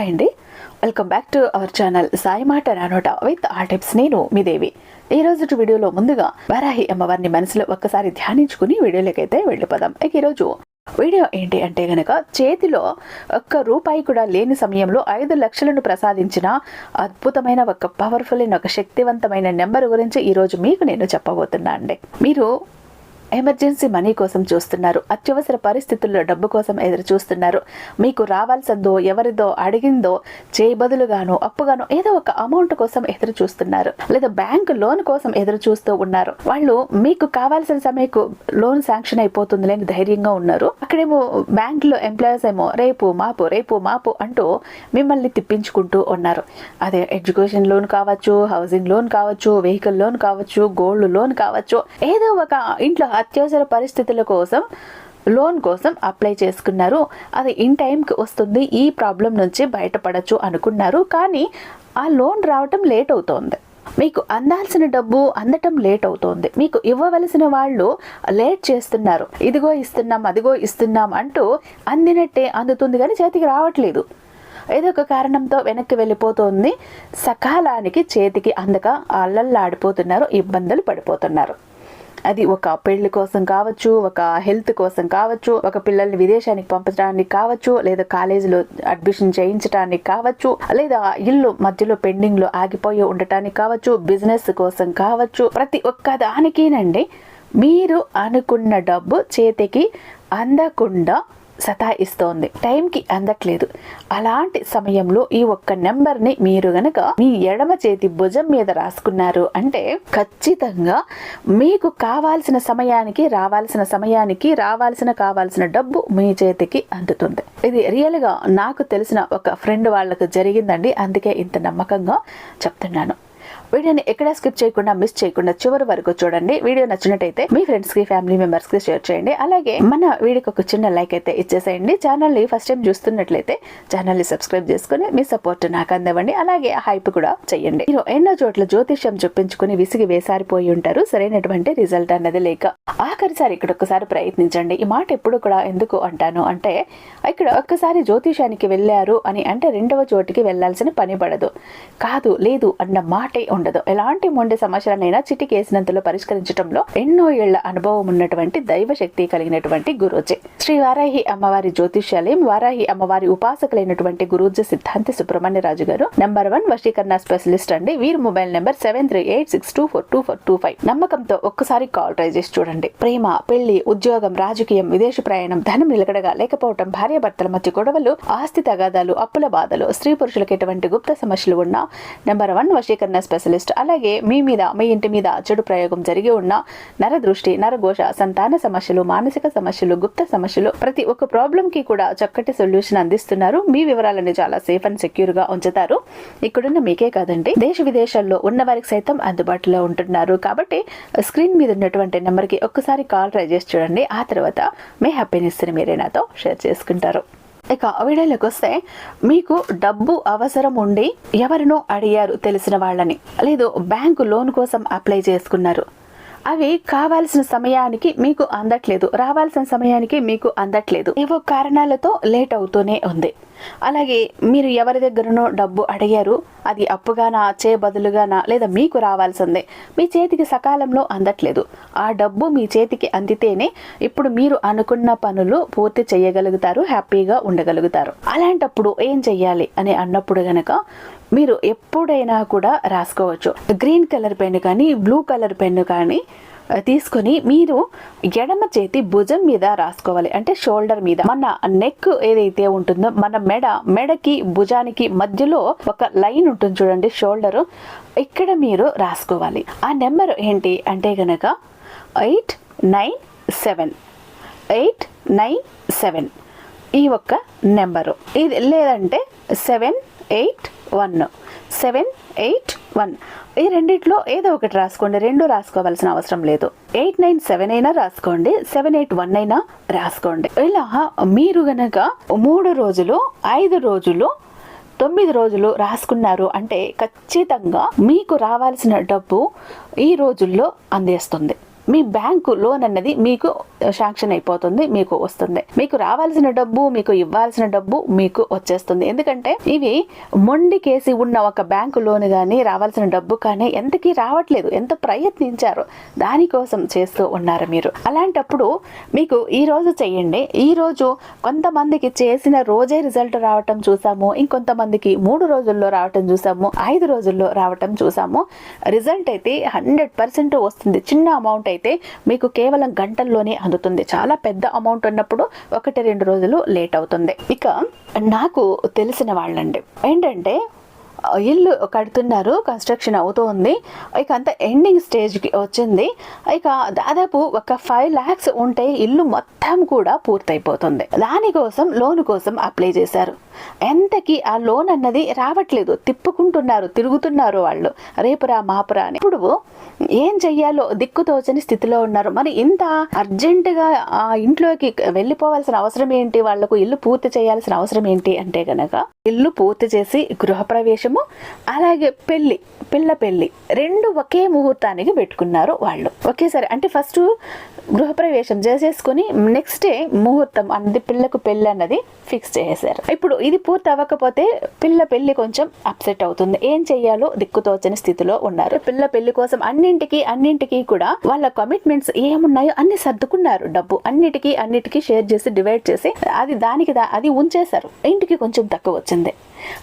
Hi అండి. Welcome back to our channel Sai మాట నానోట విత్ ఆ టిప్స్ నేను మీ దేవి. ఈ రోజు వీడియోలో ముందుగా వారాహి అమ్మవారిని మనసులో ఒక్కసారి ధ్యానించుకుని వీడియోలోకైతే వెళ్ళిపోదాం. ఇక ఈరోజు వీడియో ఏంటి అంటే గనక చేతిలో ఒక్క రూపాయి కూడా లేని సమయంలో ఐదు లక్షలను ప్రసాదించిన అద్భుతమైన ఒక పవర్ఫుల్ అయిన ఒక శక్తివంతమైన నెంబర్ గురించి ఈరోజు మీకు నేను చెప్పబోతున్నా అండి. మీరు ఎమర్జెన్సీ మనీ కోసం చూస్తున్నారు. అత్యవసర పరిస్థితుల్లో డబ్బు కోసం ఎదురు చూస్తున్నారు. మీకు రావాల్సిందో ఎవరిదో అడిగిందో చేయబదులుగాను అప్పుగాను ఏదో ఒక అమౌంట్ కోసం ఎదురు చూస్తున్నారు. లేదా బ్యాంక్ లోన్ కోసం ఎదురు చూస్తూ ఉన్నారు. వాళ్ళు మీకు కావాల్సిన సమయకు లోన్ శాంక్షన్ అయిపోతుంది లేని ధైర్యంగా ఉన్నారు. అక్కడేమో బ్యాంక్లో ఎంప్లాయీస్ ఏమో రేపు మాపు రేపు మాపు అంటూ మిమ్మల్ని తిప్పించుకుంటూ ఉన్నారు. అదే ఎడ్యుకేషన్ లోన్ కావచ్చు హౌసింగ్ లోన్ కావచ్చు వెహికల్ లోన్ కావచ్చు గోల్డ్ లోన్ కావచ్చు ఏదో ఒక ఇంట్లో అత్యవసర పరిస్థితుల కోసం లోన్ కోసం అప్లై చేసుకున్నారు. అది ఇన్ టైంకి వస్తుంది. ఈ ప్రాబ్లం నుంచి బయటపడచ్చు అనుకున్నారు. కానీ ఆ లోన్ రావటం లేట్ అవుతోంది. మీకు అందాల్సిన డబ్బు అందటం లేట్ అవుతోంది. మీకు ఇవ్వవలసిన వాళ్ళు లేట్ చేస్తున్నారు. ఇదిగో ఇస్తున్నాం అదిగో ఇస్తున్నాం అంటూ అందినట్టే అందుతుంది కానీ చేతికి రావట్లేదు. ఏదో ఒక కారణంతో వెనక్కి వెళ్ళిపోతుంది. సకాలానికి చేతికి అందక అల్లల్లాడిపోతున్నారు ఇబ్బందులు పడిపోతున్నారు. అది ఒక పెళ్ళి కోసం కావచ్చు ఒక హెల్త్ కోసం కావచ్చు ఒక పిల్లల్ని విదేశానికి పంపించడానికి కావచ్చు లేదా కాలేజీలో అడ్మిషన్ చేయించడానికి కావచ్చు లేదా ఇల్లు మధ్యలో పెండింగ్లో ఆగిపోయి ఉండటానికి కావచ్చు బిజినెస్ కోసం కావచ్చు ప్రతి ఒక్క దానికేనండి మీరు అనుకున్న డబ్బు చేతికి అందకుండా సతాయిస్తోంది. టైంకి అందట్లేదు. అలాంటి సమయంలో ఈ ఒక్క నెంబర్ని మీరు గనక మీ ఎడమ చేతి భుజం మీద రాసుకున్నారు అంటే ఖచ్చితంగా మీకు కావాల్సిన సమయానికి రావాల్సిన సమయానికి రావాల్సిన కావాల్సిన డబ్బు మీ చేతికి అందుతుంది. ఇది రియల్గా నాకు తెలిసిన ఒక ఫ్రెండ్ వాళ్ళకు జరిగిందండి. అందుకే ఇంత నమ్మకంగా చెప్తున్నాను. వీడియోని ఎక్కడ స్కిప్ చేయకుండా మిస్ చేయకుండా చివరి వరకు చూడండి. వీడియో నచ్చినట్టయితే మీ ఫ్రెండ్స్కి ఫ్యామిలీ మెంబర్స్కి షేర్ చేయండి. అలాగే మన వీడియోకి ఒక చిన్న లైక్ అయితే ఇచ్చేసేయండి. ఛానల్ని ఫస్ట్ టైం చూస్తున్నట్లయితే ఛానల్ని సబ్స్క్రైబ్ చేసుకుని మీ సపోర్ట్ నాకు అందివ్వండి. అలాగే హైప్ కూడా చేయండి. మీరు ఎన్నో చోట్ల జ్యోతిష్యం చూపించుకుని విసిగి వేసారిపోయి ఉంటారు. సరైనటువంటి రిజల్ట్ అన్నది లేక ఆఖరిసారి ఇక్కడ ఒకసారి ప్రయత్నించండి. ఈ మాట ఎప్పుడు కూడా ఎందుకు అంటాను అంటే ఇక్కడ ఒక్కసారి జ్యోతిషానికి వెళ్ళారు అని అంటే రెండవ చోటికి వెళ్ళాల్సిన పని పడదు. కాదు లేదు అన్న మాటే ఉండదు. ఎలాంటి మొండి సమస్యలనైనా చిటికేసినంతలో పరిష్కరించడంలో ఎన్నో ఏళ్ళ అనుభవం ఉన్నటువంటి దైవ శక్తి కలిగినటువంటి గురూజీ. శ్రీ వారాహి అమ్మవారి జ్యోతిష్యాలయం వారాహి అమ్మవారి ఉపాసకులైనటువంటి గురూజీ సిద్ధాంతి సుబ్రహ్మణ్య రాజు గారు నెంబర్ వన్ వశీకరణ స్పెషలిస్ట్ అండి. వీరి mobile number seven three eight six two four two four two five. నమ్మకంతో ఒక్కసారి కాల్ ట్రై చేసి చూడండి. ప్రేమ పెళ్ళి ఉద్యోగం రాజకీయం విదేశీ ప్రయాణం ధనం నిలకడగా లేకపోవటం భార్యాభర్తల మధ్య గొడవలు ఆస్తి తగాదాలు అప్పుల బాధలు స్త్రీ పురుషులకు ఎటువంటి గుప్త సమస్యలు ఉన్నా నెంబర్ వన్ వశీకరణ స్పెషలిస్ట్. అలాగే మీ మీద మీ ఇంటి మీద చెడు ప్రయోగం జరిగి ఉన్న నరదృష్టి నరఘోష సంతాన సమస్యలు మానసిక సమస్యలు గుప్త సమస్యలు ప్రతి ఒక్క ప్రాబ్లం కి కూడా చక్కటి సొల్యూషన్ అందిస్తున్నారు. మీ వివరాలను చాలా సేఫ్ అండ్ సెక్యూర్గా ఉంచుతారు. ఇక్కడున్న మీకే కాదండి దేశ విదేశాల్లో ఉన్న వారికి సైతం అందుబాటులో ఉంటున్నారు. కాబట్టి స్క్రీన్ మీద ఉన్నటువంటి నెంబర్కి ఒక్కసారి కాల్ ట్రై చేసి చూడండి. ఆ తర్వాత మీ హ్యాపీనెస్ని మీరే నాతో షేర్ చేసుకుంటారు. ఇక వీడియోలోకి వస్తే మీకు డబ్బు అవసరం ఉండి ఎవరినో అడిగారు తెలిసిన వాళ్ళని. లేదు బ్యాంకు లోన్ కోసం అప్లై చేసుకున్నారు. అవి కావాల్సిన సమయానికి మీకు అందట్లేదు. రావాల్సిన సమయానికి మీకు అందట్లేదు. ఏవో కారణాలతో లేట్ అవుతూనే ఉంది. అలాగే మీరు ఎవరి దగ్గరనో డబ్బు అడిగారు. అది అప్పుగానా చే బదులుగానా లేదా మీకు రావాల్సిందే. మీ చేతికి సకాలంలో అందట్లేదు. ఆ డబ్బు మీ చేతికి అందితేనే ఇప్పుడు మీరు అనుకున్న పనులు పూర్తి చేయగలుగుతారు హ్యాపీగా ఉండగలుగుతారు. అలాంటప్పుడు ఏం చెయ్యాలి? అని అన్నప్పుడు గనక మీరు ఎప్పుడైనా కూడా రాసుకోవచ్చు. గ్రీన్ కలర్ పెన్ను కానీ బ్లూ కలర్ పెన్ను కానీ తీసుకొని మీరు ఎడమ చేతి భుజం మీద రాసుకోవాలి. అంటే షోల్డర్ మీద. మన నెక్ ఏదైతే ఉంటుందో మన మెడ మెడకి భుజానికి మధ్యలో ఒక లైన్ ఉంటుంది చూడండి షోల్డర్. ఇక్కడ మీరు రాసుకోవాలి. ఆ నెంబర్ ఏంటి అంటే గనక eight nine seven. Eight nine seven ఈ ఒక్క నెంబరు. ఇది లేదంటే seven eight one seven eight one ఈ రెండిట్లో ఏదో ఒకటి రాసుకోండి రెండు రాసుకోవాల్సిన అవసరం లేదు. ఎయిట్ నైన్ సెవెన్ అయినా రాసుకోండి సెవెన్ ఎయిట్ వన్ అయినా రాసుకోండి. ఇలా మీరు గనక మూడు రోజులు ఐదు రోజులు తొమ్మిది రోజులు రాసుకున్నారు అంటే ఖచ్చితంగా మీకు రావాల్సిన డబ్బు ఈ రోజుల్లో అందేస్తుంది. మీ బ్యాంకు లోన్ అన్నది మీకు శాంక్షన్ అయిపోతుంది మీకు వస్తుంది. మీకు రావాల్సిన డబ్బు మీకు ఇవ్వాల్సిన డబ్బు మీకు వచ్చేస్తుంది. ఎందుకంటే ఇవి మొండికేసి ఉన్న ఒక బ్యాంకు లోన్ కానీ రావాల్సిన డబ్బు కానీ ఎంతకీ రావట్లేదు. ఎంత ప్రయత్నించారు దానికోసం చేస్తూ ఉన్నారు మీరు. అలాంటప్పుడు మీకు ఈ రోజు చేయండి. ఈ రోజు కొంతమందికి చేసిన రోజే రిజల్ట్ రావటం చూసాము. ఇంకొంతమందికి మూడు రోజుల్లో రావటం చూసాము. ఐదు రోజుల్లో రావటం చూసాము. రిజల్ట్ అయితే హండ్రెడ్ పర్సెంట్ వస్తుంది. చిన్న అమౌంట్ అయితే అయితే మీకు కేవలం గంటల్లోనే అందుతుంది. చాలా పెద్ద అమౌంట్ ఉన్నప్పుడు ఒకటి రెండు రోజులు లేట్ అవుతుంది. ఇక నాకు తెలిసిన వాళ్ళండి. ఏంటంటే ఇల్లు కడుతున్నారు కన్స్ట్రక్షన్ అవుతూ ఉంది. ఇక అంత ఎండింగ్ స్టేజ్కి వచ్చింది. ఇక దాదాపు ఒక ఫైవ్ ల్యాక్స్ ఉంటే ఇల్లు మొత్తం కూడా పూర్తయిపోతుంది. దానికోసం లోన్ కోసం అప్లై చేశారు. ఎంతకి ఆ లోన్ అన్నది రావట్లేదు. తిప్పుకుంటున్నారు తిరుగుతున్నారు వాళ్ళు. రేపురా మాపురా అని. ఇప్పుడు ఏం చెయ్యాలో దిక్కుతోచని స్థితిలో ఉన్నారు. మరి ఇంత అర్జెంటుగా ఆ ఇంట్లోకి వెళ్ళిపోవాల్సిన అవసరం ఏంటి? వాళ్ళకు ఇల్లు పూర్తి చేయాల్సిన అవసరం ఏంటి అంటే గనక ఇల్లు పూర్తి చేసి గృహప్రవేశము అలాగే పెళ్ళి పిల్ల పెళ్ళి రెండు ఒకే ముహూర్తానికి పెట్టుకున్నారు వాళ్ళు. ఒకేసారి అంటే ఫస్ట్ గృహప్రవేశం చేసేసుకుని నెక్స్ట్ డే ముహూర్తం అన్నది పిల్లకు పెళ్ళి అన్నది ఫిక్స్ చేసేసారు ఇప్పుడు ఇది పూర్తి అవ్వకపోతే పిల్ల పెళ్ళి కొంచెం అప్సెట్ అవుతుంది. ఏం చెయ్యాలో దిక్కుతోచని స్థితిలో ఉన్నారు. పిల్ల పెళ్ళి కోసం అన్నింటికి అన్నింటికి కూడా వాళ్ళ కమిట్మెంట్స్ ఏమున్నాయో అన్ని సర్దుకున్నారు డబ్బు. అన్నిటికీ అన్నిటికీ షేర్ చేసి డివైడ్ చేసి అది దానికి దా- అది ఉంచేశారు. ఇంటికి కొంచెం తక్కువ వచ్చింది.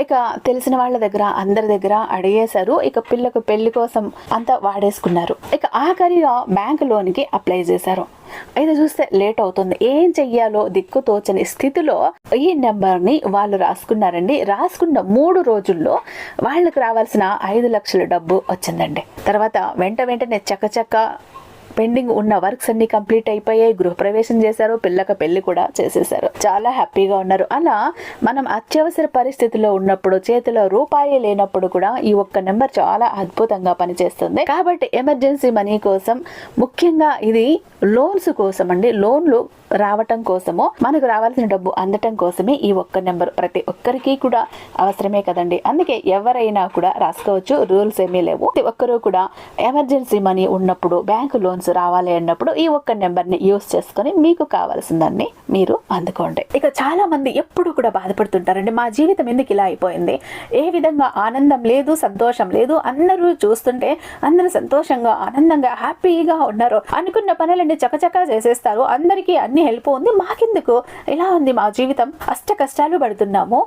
ఇక తెలిసిన వాళ్ళ దగ్గర అందరి దగ్గర అడిగేశారు. ఇక పిల్లకు పెళ్ళి కోసం అంతా వాడేసుకున్నారు. ఇక ఆఖరిగా బ్యాంక్ లోన్కి అప్లై చేశారు. అయితే చూస్తే లేట్ అవుతుంది. ఏం చెయ్యాలో దిక్కు తోచని స్థితిలో ఈ నెంబర్ని వాళ్ళు రాసుకున్నారండి. రాసుకున్న మూడు రోజుల్లో వాళ్ళకి రావాల్సిన ఐదు లక్షల డబ్బు వచ్చిందండి. తర్వాత వెంట వెంటనే చకచక పెండింగ్ ఉన్న వర్క్స్ అన్ని కంప్లీట్ అయిపోయాయి గృహప్రవేశం చేశారు పిల్లక పెళ్ళి కూడా చేసేసారు చాలా హ్యాపీగా ఉన్నారు. అలా మనం అత్యవసర పరిస్థితిలో ఉన్నప్పుడు చేతిలో రూపాయి లేనప్పుడు కూడా ఈ ఒక్క నెంబర్ చాలా అద్భుతంగా పనిచేస్తుంది. కాబట్టి ఎమర్జెన్సీ మనీ కోసం ముఖ్యంగా ఇది లోన్స్ కోసం అండి లోన్లు రావటం కోసమో మనకు రావాల్సిన డబ్బు అందటం కోసమే ఈ ఒక్క నెంబర్ ప్రతి ఒక్కరికి కూడా అవసరమే కదండి. అందుకే ఎవరైనా కూడా రాసుకోవచ్చు రూల్స్ ఏమీ లేవు. ప్రతి ఒక్కరూ కూడా ఎమర్జెన్సీ మనీ ఉన్నప్పుడు బ్యాంకు లోన్స్ రావాలి అన్నప్పుడు ఈ ఒక్క నెంబర్ని యూస్ చేసుకొని మీకు కావాల్సిన దాన్ని మీరు అందుకోండి. ఇక చాలా మంది ఎప్పుడు కూడా బాధపడుతుంటారండి మా జీవితం ఎందుకు ఇలా అయిపోయింది? ఏ విధంగా ఆనందం లేదు సంతోషం లేదు అందరూ చూస్తుంటే అందరూ సంతోషంగా ఆనందంగా హ్యాపీగా ఉన్నారు అనుకున్న పనులన్నీ చకచకా చేసేస్తారు. అందరికీ అన్ని హెల్ప్ ఉంది మాకెందుకు? ఇలా ఉంది మా జీవితం? అష్ట కష్టాలు పడుతున్నాము.